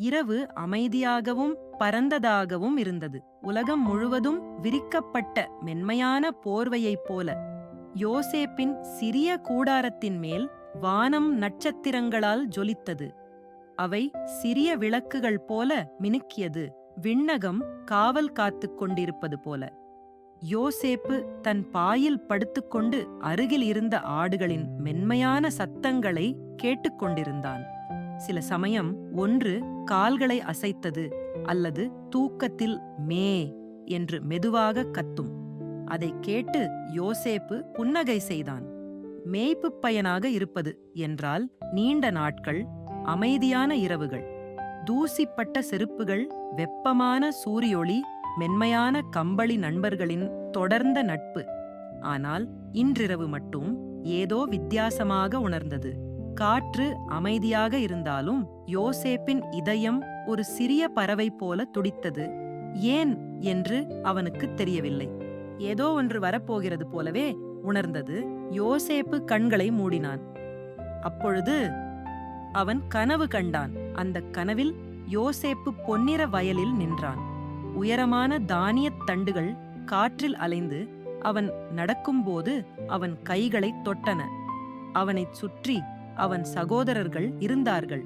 இரவு அமைதியாகவும் பரந்ததாகவும் இருந்தது. உலகம் முழுவதும் விரிக்கப்பட்ட மென்மையான போர்வையைப் போல. யோசேப்பின் சிறிய கூடாரத்தின் மேல் வானம் நட்சத்திரங்களால் ஜொலித்தது. அவை சிறிய விளக்குகள் போல மினுக்கியது. விண்ணகம் காவல் காத்துக் கொண்டிருப்பது போல. யோசேப்பு தன் பாயில் படுத்துக்கொண்டு அருகில் இருந்த ஆடுகளின் மென்மையான சத்தங்களை கேட்டுக்கொண்டிருந்தான். சில சமயம் ஒன்று கால்களை அசைத்தது அல்லது தூக்கத்தில் மே என்று மெதுவாக கத்தும். அதை கேட்டு யோசேப்பு புன்னகை செய்தான். மேய்ப்புப் பயனாக இருப்பது என்றால் நீண்ட நாட்கள் அமைதியான இரவுகள் தூசிப்பட்ட செருப்புகள் வெப்பமான சூரியொளி மென்மையான கம்பளி நண்பர்களின் தொடர்ந்த நட்பு. ஆனால் இன்றிரவு மட்டும் ஏதோ வித்தியாசமாக உணர்ந்தது. காற்று அமைதியாக இருந்தாலும் யோசேப்பின் இதயம் ஒரு சிறிய பறவை போல துடித்தது. ஏன் என்று அவனுக்கு தெரியவில்லை. ஏதோ ஒன்று வரப்போகிறது போலவே உணர்ந்தது. யோசேப்பு கண்களை மூடினான். அப்பொழுது அவன் கனவு கண்டான். அந்த கனவில் யோசேப்பு பொன்னிற வயலில் நின்றான். உயரமான தானியத் தண்டுகள் காற்றில் அலைந்து அவன் நடக்கும்போது அவன் கைகளைத் தொட்டன. அவனைச் சுற்றி அவன் சகோதரர்கள் இருந்தார்கள்.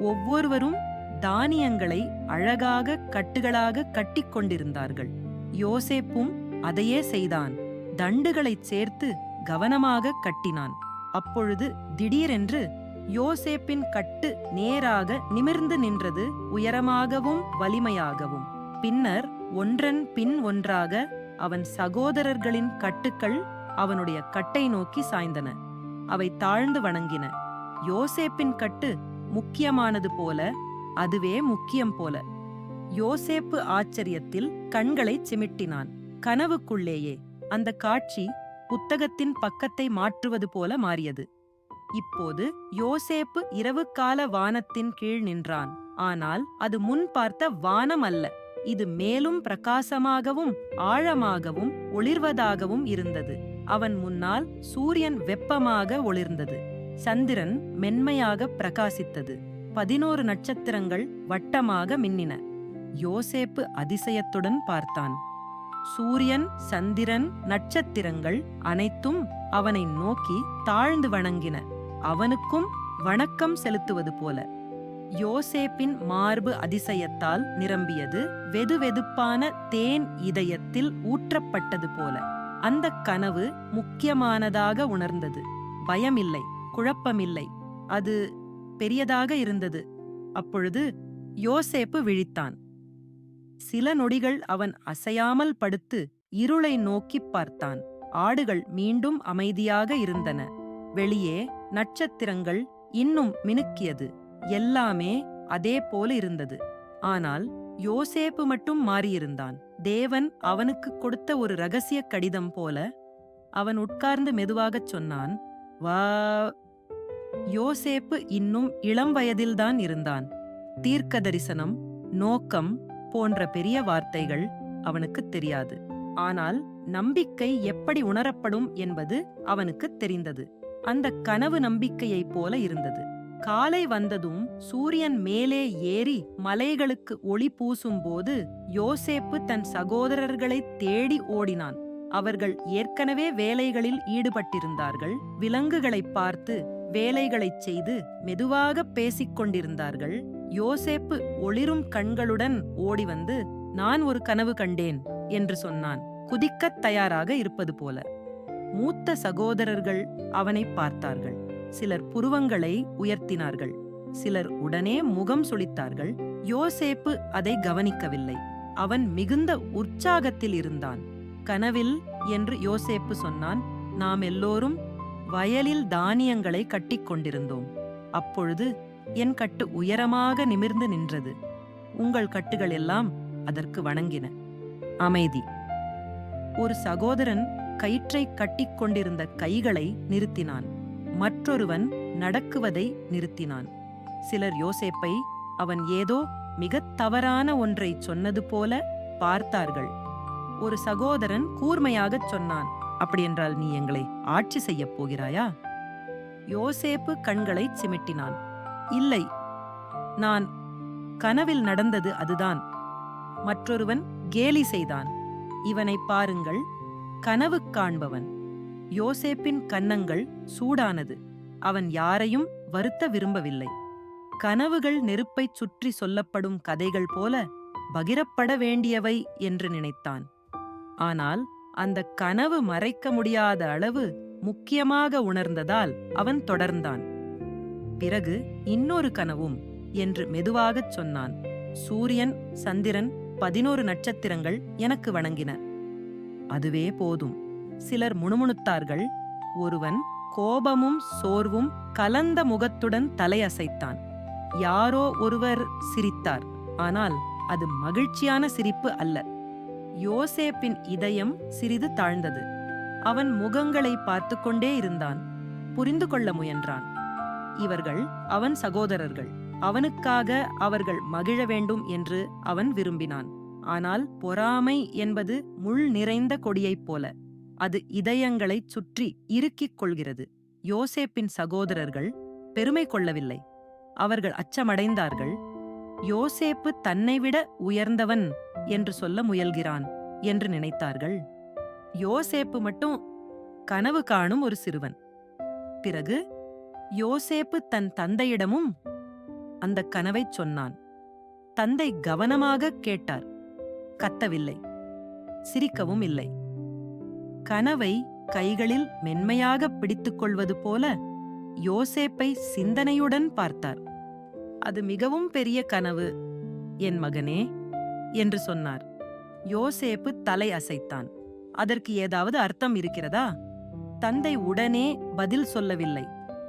ஒவ்வொருவரும் தானியங்களை அழகாக கட்டுகளாக கட்டிக்கொண்டிருந்தார்கள் யோசேப்பும் அதையே செய்தான். தண்டுகளைச் சேர்த்து கவனமாக கட்டினான். அப்பொழுது திடீரென்று யோசேப்பின் கட்டு நேராக நிமிர்ந்து நின்றது உயரமாகவும் வலிமையாகவும். பின்னர் ஒன்றன் பின் ஒன்றாக அவன் சகோதரர்களின் கட்டுக்கள் அவனுடைய கட்டை நோக்கி சாய்ந்தன. அவை தாழ்ந்து வணங்கின. யோசேப்பின் கட்டு முக்கியமானது போல அதுவே முக்கியம் போல. யோசேப்பு ஆச்சரியத்தில் கண்களை சிமிட்டினான். கனவுக்குள்ளேயே அந்த காட்சி புத்தகத்தின் பக்கத்தை மாற்றுவது போல மாறியது. இப்போது யோசேப்பு இரவுக்கால வானத்தின் கீழ் நின்றான். ஆனால் அது முன் பார்த்த வானம் அல்ல. இது மேலும் பிரகாசமாகவும் ஆழமாகவும் ஒளிர்வதாகவும் இருந்தது. அவன் முன்னால் சூரியன் வெப்பமாக ஒளிர்ந்தது. சந்திரன் மென்மையாக பிரகாசித்தது. பதினோரு நட்சத்திரங்கள் வட்டமாக மின்னின. யோசேப்பு அதிசயத்துடன் பார்த்தான். சூரியன் சந்திரன் நட்சத்திரங்கள் அனைத்தும் அவனை நோக்கி தாழ்ந்து வணங்கின. அவனுக்கும் வணக்கம் செலுத்துவது போல. யோசேப்பின் மார்பு அதிசயத்தால் நிரம்பியது வெதுவெதுப்பான தேன் இதயத்தில் ஊற்றப்பட்டது போல. அந்த கனவு முக்கியமானதாக உணர்ந்தது. பயமில்லை குழப்பமில்லை. அது பெரியதாக இருந்தது. அப்பொழுது யோசேப்பு விழித்தான். சில நொடிகள் அவன் அசையாமல் படுத்து இருளை நோக்கிப் பார்த்தான். ஆடுகள் மீண்டும் அமைதியாக இருந்தன. வெளியே நட்சத்திரங்கள் இன்னும் மினுக்கியது. எல்லாமே அதே போல இருந்தது. ஆனால் யோசேப்பு மட்டும் மாறியிருந்தான். தேவன் அவனுக்கு கொடுத்த ஒரு ரகசிய கடிதம் போல அவன் உட்கார்ந்து மெதுவாகச் சொன்னான் வா. யோசேப்பு இன்னும் இளம் வயதில்தான் இருந்தான். தீர்க்க தரிசனம் நோக்கம் போன்ற பெரிய வார்த்தைகள் அவனுக்குத் தெரியாது. ஆனால் நம்பிக்கை எப்படி உணரப்படும் என்பது அவனுக்குத் தெரிந்தது. அந்த கனவு நம்பிக்கையைப் போல இருந்தது. காலை வந்ததும் சூரியன் மேலே ஏறி மலைகளுக்கு ஒளி பூசும்போது யோசேப்பு தன் சகோதரர்களைத் தேடி ஓடினான். அவர்கள் ஏற்கனவே வேலைகளில் ஈடுபட்டிருந்தார்கள். விலங்குகளைப் பார்த்து வேலைகளைச் செய்து மெதுவாக பேசிக் கொண்டிருந்தார்கள் யோசேப்பு ஒளிரும் கண்களுடன் ஓடி வந்து நான் ஒரு கனவு கண்டேன் என்று சொன்னான். குதிக்கத் தயாராக இருப்பது போல மூத்த சகோதரர்கள் அவனை பார்த்தார்கள். சிலர் புருவங்களை உயர்த்தினார்கள். சிலர் உடனே முகம் சுளித்தார்கள். யோசேப்பு அதை கவனிக்கவில்லை. அவன் மிகுந்த உற்சாகத்தில் இருந்தான். கனவில் என்று யோசேப்பு சொன்னான் நாம் எல்லோரும் வயலில் தானியங்களை கட்டிக் கொண்டிருந்தோம். அப்பொழுது என் கட்டு உயரமாக நிமிர்ந்து நின்றது. உங்கள் கட்டுகள் எல்லாம் அதற்கு வணங்கின. அமைதி. ஒரு சகோதரன் கயிற்றை கட்டிக் கொண்டிருந்த கைகளை நிறுத்தினான். மற்றொருவன் நடக்குவதை நிறுத்தினான். சிலர் யோசேப்பை அவன் ஏதோ மிகத் தவறான ஒன்றைச் சொன்னது போல பார்த்தார்கள். ஒரு சகோதரன் கூர்மையாகச் சொன்னான் அப்படியென்றால் நீ எங்களை ஆட்சி செய்யப் போகிறாயா? யோசேப்பு கண்களைச் சிமிட்டினான் இல்லை நான் கனவில் நடந்தது அதுதான். மற்றொருவன் கேலி செய்தான். இவனை பாருங்கள் கனவு காண்பவன். யோசேப்பின் கன்னங்கள் சூடானது. அவன் யாரையும் வருத்த விரும்பவில்லை. கனவுகள் நெருப்பைச் சுற்றி சொல்லப்படும் கதைகள் போல பகிரப்பட வேண்டியவை என்று நினைத்தான். ஆனால் அந்த கனவு மறைக்க முடியாத அளவு முக்கியமாக உணர்ந்ததால் அவன் தொடர்ந்தான். பிறகு இன்னொரு கனவும் என்று மெதுவாகச் சொன்னான். சூரியன் சந்திரன் பதினோரு நட்சத்திரங்கள் எனக்கு வணங்கின. அதுவே போதும். சிலர் முணுமுணுத்தார்கள். ஒருவன் கோபமும் சோர்வும் கலந்த முகத்துடன் தலையசைத்தான். யாரோ ஒருவர் சிரித்தார். ஆனால் அது மகிழ்ச்சியான சிரிப்பு அல்ல. யோசேப்பின் இதயம் சிறிது தாழ்ந்தது. அவன் முகங்களை பார்த்து கொண்டே இருந்தான். புரிந்து கொள்ள முயன்றான். இவர்கள் அவன் சகோதரர்கள். அவனுக்காக அவர்கள் மகிழ வேண்டும் என்று அவன் விரும்பினான். ஆனால் பொறாமை என்பது முள் நிறைந்த கொடியைப் போல. அது இதயங்களைச் சுற்றி இறுக்கிக் கொள்கிறது. யோசேப்பின் சகோதரர்கள் பெருமை கொள்ளவில்லை. அவர்கள் அச்சமடைந்தார்கள். யோசேப்பு தன்னைவிட உயர்ந்தவன் என்று சொல்ல முயல்கிறான் என்று நினைத்தார்கள். யோசேப்பு மட்டும் கனவு காணும் ஒரு சிறுவன். பிறகு யோசேப்பு தன் தந்தையிடமும் அந்த கனவைச் சொன்னான். தந்தை கவனமாக கேட்டார். கத்தவில்லை. சிரிக்கவும் இல்லை. கனவை கைகளில் மென்மையாக பிடித்துக் கொள்வது போல யோசேப்பை சிந்தனையுடன் பார்த்தார். அது மிகவும் பெரிய கனவு என் மகனே என்று சொன்னார். யோசேப்பு தலை அசைத்தான். அதற்கு ஏதாவது அர்த்தம் இருக்கிறதா? தந்தை உடனே பதில் சொல்லவில்லை.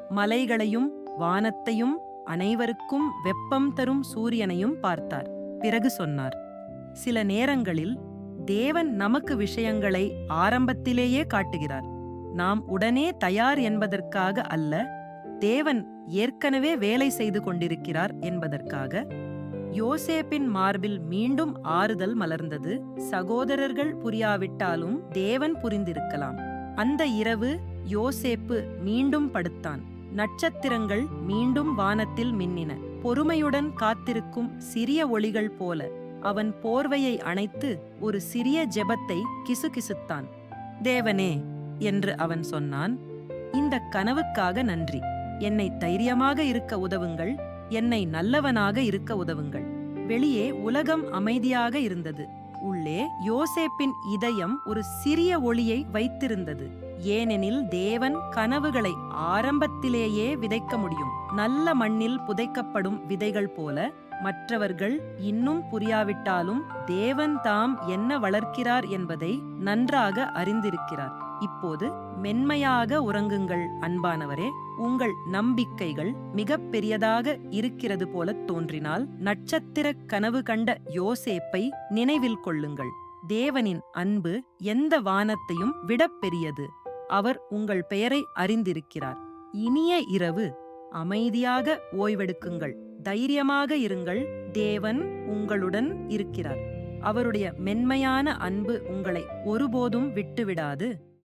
மலைகளையும் வானத்தையும் அனைவருக்கும் வெப்பம் தரும் சூரியனையும் பார்த்தார். பிறகு சொன்னார். சில நேரங்களில் தேவன் நமக்கு விஷயங்களை ஆரம்பத்திலேயே காட்டுகிறார். நாம் உடனே தயார் என்பதற்காக அல்ல தேவன் ஏற்கனவே வேலை செய்து கொண்டிருக்கிறார் என்பதற்காக யோசேப்பின் மார்பில் மீண்டும் ஆறுதல் மலர்ந்தது. சகோதரர்கள் புரியாவிட்டாலும் தேவன் புரிந்திருக்கலாம். அந்த இரவு யோசேப்பு மீண்டும் படுத்தான். நட்சத்திரங்கள் மீண்டும் வானத்தில் மின்னின. பொறுமையுடன் காத்திருக்கும் சிறிய ஒளிகள் போல அவன் போர்வையை அணைத்து ஒரு சிறிய ஜெபத்தை கிசுகிசுத்தான். தேவனே என்று அவன் சொன்னான் இந்த கனவுக்காக நன்றி. என்னை தைரியமாக இருக்க உதவுங்கள். என்னை நல்லவனாக இருக்க உதவுங்கள். வெளியே உலகம் அமைதியாக இருந்தது. உள்ளே யோசேப்பின் இதயம் ஒரு சிறிய ஒளியை வைத்திருந்தது. ஏனெனில் தேவன் கனவுகளை ஆரம்பத்திலேயே விதைக்க முடியும். நல்ல மண்ணில் புதைக்கப்படும் விதைகள் போல மற்றவர்கள் இன்னும் புரியாவிட்டாலும் தேவன் தாம் என்ன வளர்க்கிறார் என்பதை நன்றாக அறிந்திருக்கிறார். இப்போது மென்மையாக உறங்குங்கள் அன்பானவரே. உங்கள் நம்பிக்கைகள் மிக பெரியதாக இருக்கிறது போல தோன்றினால் நட்சத்திர கனவு கண்ட யோசேப்பை நினைவில் கொள்ளுங்கள். தேவனின் அன்பு எந்த வானத்தையும் விட பெரியது. அவர் உங்கள் பெயரை அறிந்திருக்கிறார். இனிய இரவு அமைதியாக ஓய்வெடுக்குங்கள். தைரியமாக இருங்கள். தேவன் உங்களுடன் இருக்கிறார். அவருடைய மென்மையான அன்பு உங்களை ஒருபோதும் விட்டுவிடாது.